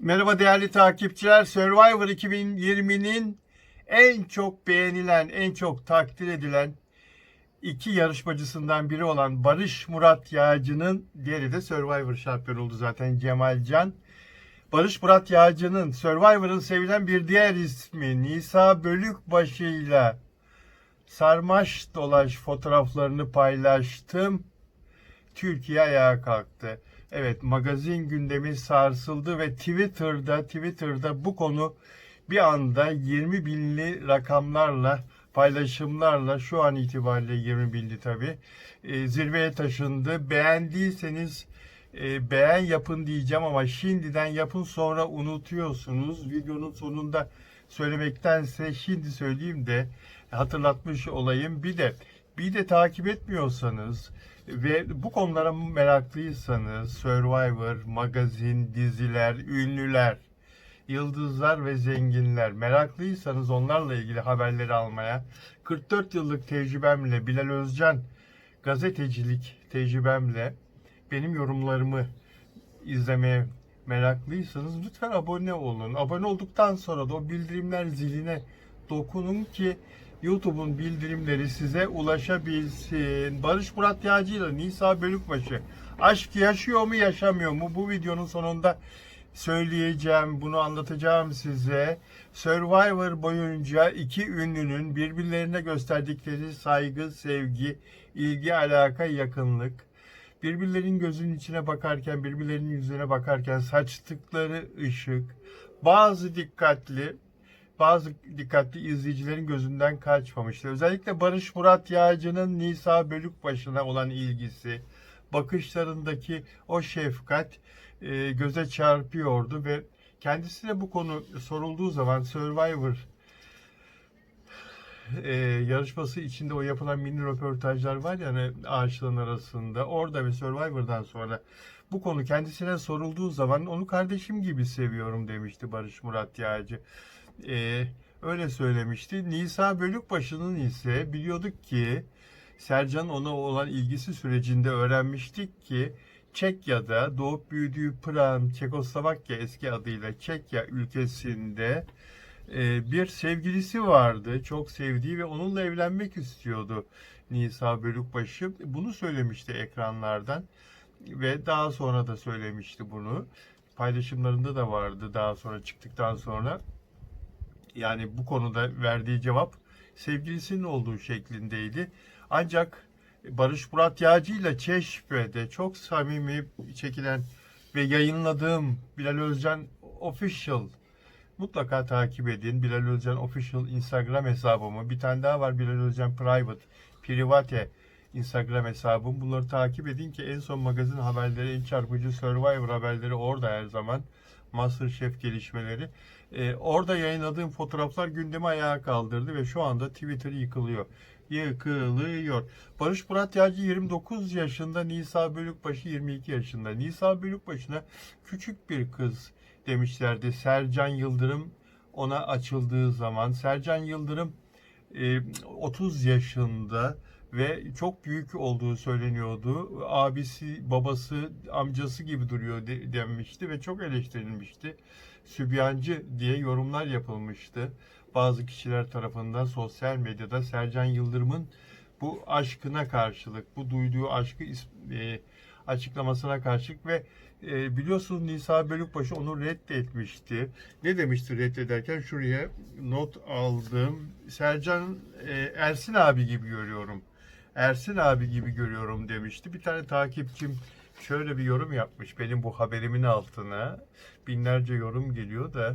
Merhaba değerli takipçiler. Survivor 2020'nin en çok beğenilen, en çok takdir edilen iki yarışmacısından biri olan Barış Murat Yağcı'nın diğeri de Survivor şampiyonu oldu zaten Cemal Can. Barış Murat Yağcı'nın Survivor'ın sevilen bir diğer ismi Nisa Bölükbaşı'yla sarmaş dolaş fotoğraflarını paylaştım. Türkiye ayağa kalktı. Evet magazin gündemi sarsıldı ve Twitter'da Twitter'da bu konu bir anda 20 binli rakamlarla paylaşımlarla şu an itibariyle 20 binli tabi zirveye taşındı. Beğendiyseniz e, beğen yapın diyeceğim ama şimdiden yapın sonra unutuyorsunuz. Videonun sonunda söylemektense şimdi söyleyeyim de hatırlatmış olayım. Bir de bir de takip etmiyorsanız ve bu konulara meraklıysanız Survivor, magazin, diziler, ünlüler, yıldızlar ve zenginler meraklıysanız onlarla ilgili haberleri almaya 44 yıllık tecrübemle Bilal Özcan gazetecilik tecrübemle benim yorumlarımı izlemeye meraklıysanız lütfen abone olun. Abone olduktan sonra da o bildirimler ziline dokunun ki YouTube'un bildirimleri size ulaşabilsin. Barış Murat Yağcı ile Nisa Bölükbaşı aşk yaşıyor mu yaşamıyor mu? Bu videonun sonunda söyleyeceğim, bunu anlatacağım size. Survivor boyunca iki ünlünün birbirlerine gösterdikleri saygı, sevgi, ilgi, alaka, yakınlık, birbirlerinin gözünün içine bakarken, birbirlerinin yüzüne bakarken saçtıkları ışık, bazı dikkatli, bazı dikkatli izleyicilerin gözünden kaçmamıştı. Özellikle Barış Murat Yağcı'nın Nisa Bölükbaşı'na olan ilgisi, bakışlarındaki o şefkat e, göze çarpıyordu ve kendisine bu konu sorulduğu zaman Survivor e, yarışması içinde o yapılan mini röportajlar var ya hani ağaçların arasında orada ve Survivor'dan sonra bu konu kendisine sorulduğu zaman onu kardeşim gibi seviyorum demişti Barış Murat Yağcı. E, öyle söylemişti. Nisa Bölükbaşı'nın ise biliyorduk ki Sercan ona olan ilgisi sürecinde öğrenmiştik ki Çekya'da doğup büyüdüğü Prag, Çekoslovakya eski adıyla Çekya ülkesinde e, bir sevgilisi vardı. Çok sevdiği ve onunla evlenmek istiyordu Nisa Bölükbaşı. Bunu söylemişti ekranlardan ve daha sonra da söylemişti bunu. Paylaşımlarında da vardı daha sonra çıktıktan sonra. Yani bu konuda verdiği cevap sevgilisinin olduğu şeklindeydi. Ancak Barış Murat Yağcı ile Çeşme'de çok samimi çekilen ve yayınladığım Bilal Özcan Official mutlaka takip edin. Bilal Özcan Official Instagram hesabımı. Bir tane daha var Bilal Özcan Private, Private Instagram hesabım. Bunları takip edin ki en son magazin haberleri, en çarpıcı Survivor haberleri orada her zaman. Masterchef gelişmeleri. Ee, orada yayınladığım fotoğraflar gündemi ayağa kaldırdı ve şu anda Twitter yıkılıyor. Yıkılıyor. Barış Murat Yağcı 29 yaşında, Nisa Bölükbaşı 22 yaşında. Nisa Bölükbaşı'na küçük bir kız demişlerdi. Sercan Yıldırım ona açıldığı zaman. Sercan Yıldırım e, 30 yaşında ve çok büyük olduğu söyleniyordu. Abisi, babası, amcası gibi duruyor de- denmişti ve çok eleştirilmişti. Sübyancı diye yorumlar yapılmıştı. Bazı kişiler tarafından sosyal medyada Sercan Yıldırım'ın bu aşkına karşılık, bu duyduğu aşkı e, açıklamasına karşılık ve e, biliyorsunuz Nisa Bölükbaşı onu reddetmişti. Ne demişti reddederken? Şuraya not aldım. Sercan e, Ersin abi gibi görüyorum. Ersin abi gibi görüyorum demişti. Bir tane takipçim şöyle bir yorum yapmış benim bu haberimin altına. Binlerce yorum geliyor da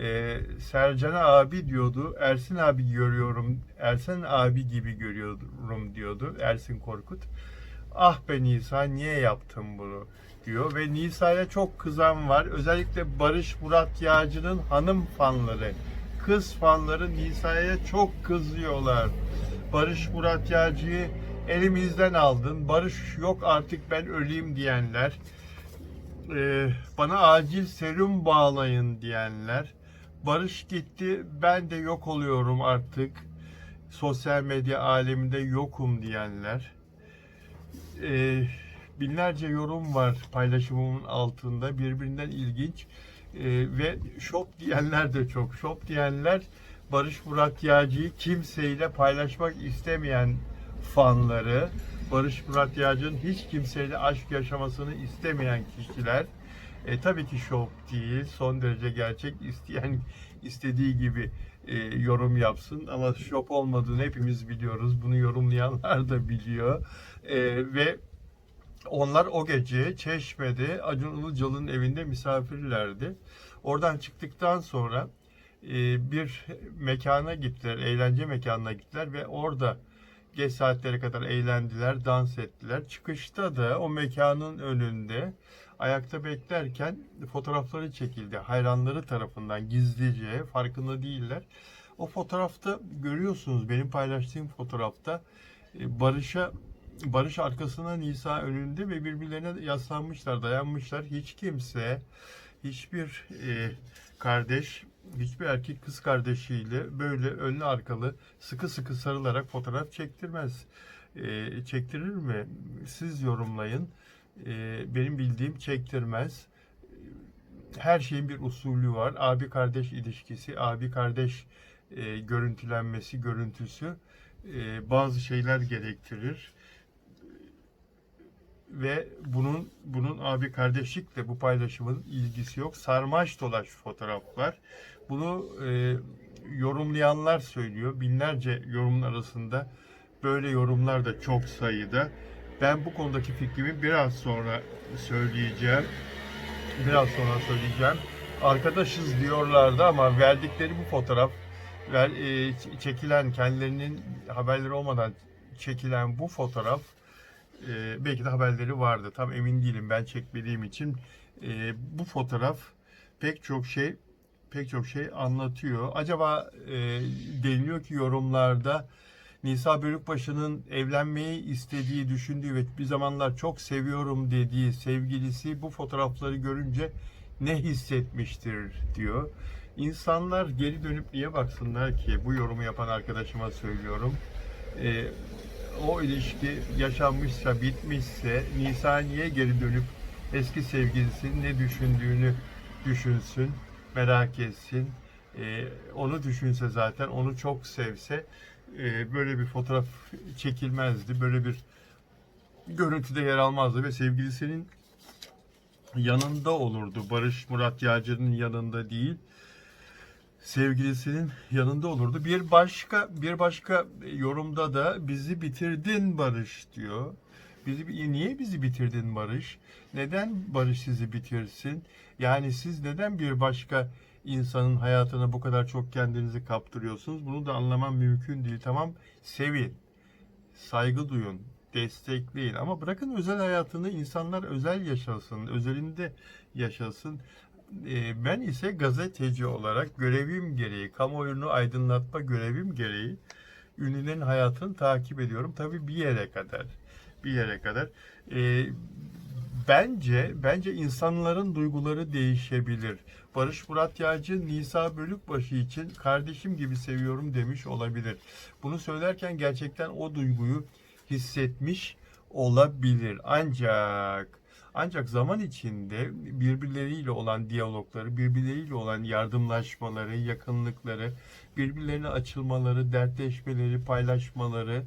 e, Sercan'a abi diyordu. Ersin abi görüyorum. Ersin abi gibi görüyorum diyordu. Ersin Korkut. Ah be Nisa niye yaptın bunu diyor ve Nisa'ya çok kızan var. Özellikle Barış Murat Yağcı'nın hanım fanları, kız fanları Nisa'ya çok kızıyorlar. Barış Murat Yağcı'yı elimizden aldın. Barış yok artık ben öleyim diyenler. Ee, bana acil serum bağlayın diyenler. Barış gitti ben de yok oluyorum artık. Sosyal medya aleminde yokum diyenler. Ee, binlerce yorum var paylaşımımın altında birbirinden ilginç. ve şop diyenler de çok. Şop diyenler Barış Murat Yağcı'yı kimseyle paylaşmak istemeyen fanları, Barış Murat Yağcı'nın hiç kimseyle aşk yaşamasını istemeyen kişiler. E, tabii ki şok değil, son derece gerçek isteyen istediği gibi e, yorum yapsın ama şok olmadığını hepimiz biliyoruz. Bunu yorumlayanlar da biliyor. E, ve onlar o gece Çeşme'de Acun Ilıcalı'nın evinde misafirlerdi. Oradan çıktıktan sonra bir mekana gittiler, eğlence mekanına gittiler ve orada geç saatlere kadar eğlendiler, dans ettiler. Çıkışta da o mekanın önünde ayakta beklerken fotoğrafları çekildi. Hayranları tarafından gizlice, farkında değiller. O fotoğrafta görüyorsunuz benim paylaştığım fotoğrafta e, Barış'a Barış arkasına Nisa önünde ve birbirlerine yaslanmışlar, dayanmışlar. Hiç kimse, hiçbir e, kardeş, hiçbir erkek kız kardeşiyle böyle önlü arkalı sıkı sıkı sarılarak fotoğraf çektirmez. E, çektirir mi? Siz yorumlayın. E, benim bildiğim çektirmez. Her şeyin bir usulü var. Abi kardeş ilişkisi, abi kardeş e, görüntülenmesi, görüntüsü e, bazı şeyler gerektirir ve bunun bunun abi kardeşlikle bu paylaşımın ilgisi yok. Sarmaş dolaş fotoğraflar. Bunu e, yorumlayanlar söylüyor. Binlerce yorumun arasında böyle yorumlar da çok sayıda. Ben bu konudaki fikrimi biraz sonra söyleyeceğim. Biraz sonra söyleyeceğim. Arkadaşız diyorlardı ama verdikleri bu fotoğraf ver, e, çekilen kendilerinin haberleri olmadan çekilen bu fotoğraf e, belki de haberleri vardı. Tam emin değilim ben çekmediğim için. E, bu fotoğraf pek çok şey pek çok şey anlatıyor. Acaba e, deniliyor ki yorumlarda Nisa Bölükbaşı'nın evlenmeyi istediği, düşündüğü ve bir zamanlar çok seviyorum dediği sevgilisi bu fotoğrafları görünce ne hissetmiştir diyor. İnsanlar geri dönüp niye baksınlar ki bu yorumu yapan arkadaşıma söylüyorum. Ee, o ilişki yaşanmışsa, bitmişse Nisa niye geri dönüp eski sevgilisinin ne düşündüğünü düşünsün, merak etsin. Ee, onu düşünse zaten, onu çok sevse e, böyle bir fotoğraf çekilmezdi. Böyle bir görüntüde yer almazdı ve sevgilisinin yanında olurdu. Barış Murat Yağcı'nın yanında değil sevgilisinin yanında olurdu. Bir başka bir başka yorumda da bizi bitirdin Barış diyor. Bizi niye bizi bitirdin Barış? Neden Barış sizi bitirsin? Yani siz neden bir başka insanın hayatına bu kadar çok kendinizi kaptırıyorsunuz? Bunu da anlamam mümkün değil. Tamam sevin, saygı duyun, destekleyin ama bırakın özel hayatını insanlar özel yaşasın, özelinde yaşasın. Ee, ben ise gazeteci olarak görevim gereği, kamuoyunu aydınlatma görevim gereği ünlülerin hayatını takip ediyorum. Tabii bir yere kadar. Bir yere kadar. Ee, bence bence insanların duyguları değişebilir. Barış Murat Yağcı Nisa Bölükbaşı için kardeşim gibi seviyorum demiş olabilir. Bunu söylerken gerçekten o duyguyu hissetmiş olabilir. Ancak ancak zaman içinde birbirleriyle olan diyalogları, birbirleriyle olan yardımlaşmaları, yakınlıkları, birbirlerine açılmaları, dertleşmeleri, paylaşmaları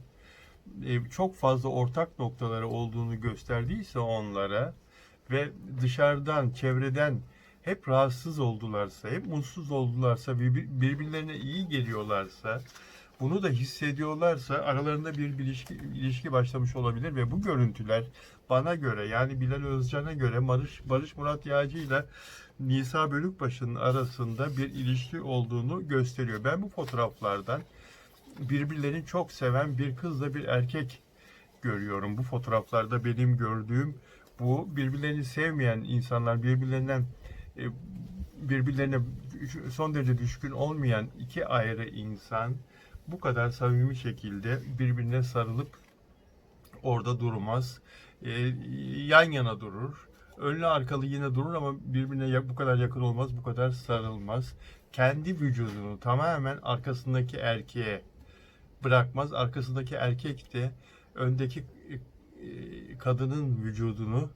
e, çok fazla ortak noktaları olduğunu gösterdiyse onlara ve dışarıdan, çevreden hep rahatsız oldularsa, hep mutsuz oldularsa, birbirlerine iyi geliyorlarsa, bunu da hissediyorlarsa aralarında bir ilişki, ilişki başlamış olabilir ve bu görüntüler bana göre yani Bilal Özcan'a göre Barış, Barış Murat Yağcı ile Nisa Bölükbaşı'nın arasında bir ilişki olduğunu gösteriyor. Ben bu fotoğraflardan birbirlerini çok seven bir kızla bir erkek görüyorum. Bu fotoğraflarda benim gördüğüm bu birbirlerini sevmeyen insanlar birbirlerinden e, birbirlerine son derece düşkün olmayan iki ayrı insan bu kadar samimi şekilde birbirine sarılıp orada durmaz. E, yan yana durur. Önlü arkalı yine durur ama birbirine bu kadar yakın olmaz, bu kadar sarılmaz. Kendi vücudunu tamamen arkasındaki erkeğe bırakmaz. Arkasındaki erkek de öndeki e, kadının vücudunu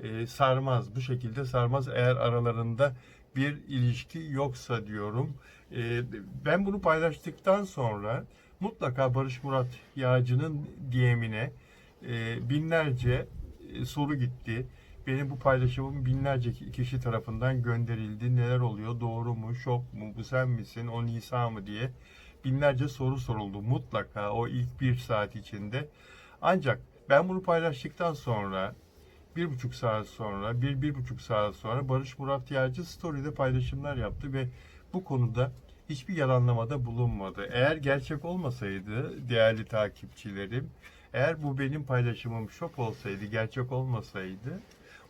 e, sarmaz. Bu şekilde sarmaz eğer aralarında bir ilişki yoksa diyorum. Ee, ben bunu paylaştıktan sonra mutlaka Barış Murat Yağcı'nın DM'ine e, binlerce e, soru gitti. Benim bu paylaşımım binlerce ki- kişi tarafından gönderildi. Neler oluyor? Doğru mu? Şok mu? Bu sen misin? O Nisa mı diye binlerce soru soruldu mutlaka o ilk bir saat içinde. Ancak ben bunu paylaştıktan sonra bir buçuk saat sonra, bir, bir buçuk saat sonra Barış Murat Yağcı story'de paylaşımlar yaptı ve bu konuda hiçbir yalanlamada bulunmadı. Eğer gerçek olmasaydı değerli takipçilerim, eğer bu benim paylaşımım şok olsaydı, gerçek olmasaydı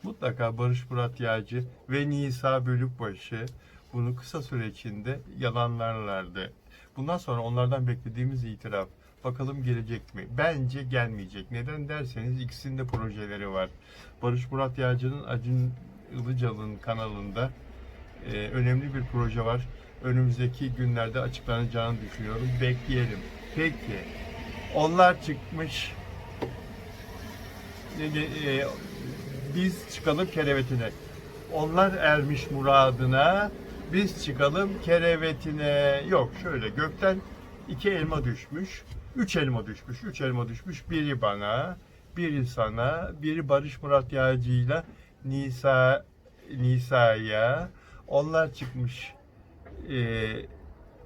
mutlaka Barış Murat Yağcı ve Nisa Bölükbaşı bunu kısa süre içinde yalanlarlardı. Bundan sonra onlardan beklediğimiz itiraf bakalım gelecek mi? Bence gelmeyecek. Neden derseniz ikisinin de projeleri var. Barış Murat Yağcı'nın Acun Ilıcalı'nın kanalında e, önemli bir proje var. Önümüzdeki günlerde açıklanacağını düşünüyorum. Bekleyelim. Peki. Onlar çıkmış. E, e, biz çıkalım kerevetine. Onlar ermiş muradına. Biz çıkalım kerevetine. Yok şöyle gökten iki elma düşmüş. Üç elma düşmüş. Üç elma düşmüş. Biri bana, biri sana, biri Barış Murat Yağcı'yla Nisa Nisa'ya. Onlar çıkmış. Eee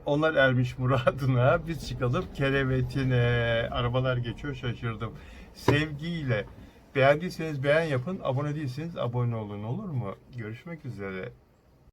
onlar ermiş muradına, biz çıkalım kerevetine. Arabalar geçiyor şaşırdım. Sevgiyle. Beğendiyseniz beğen yapın, abone değilseniz abone olun olur mu? Görüşmek üzere.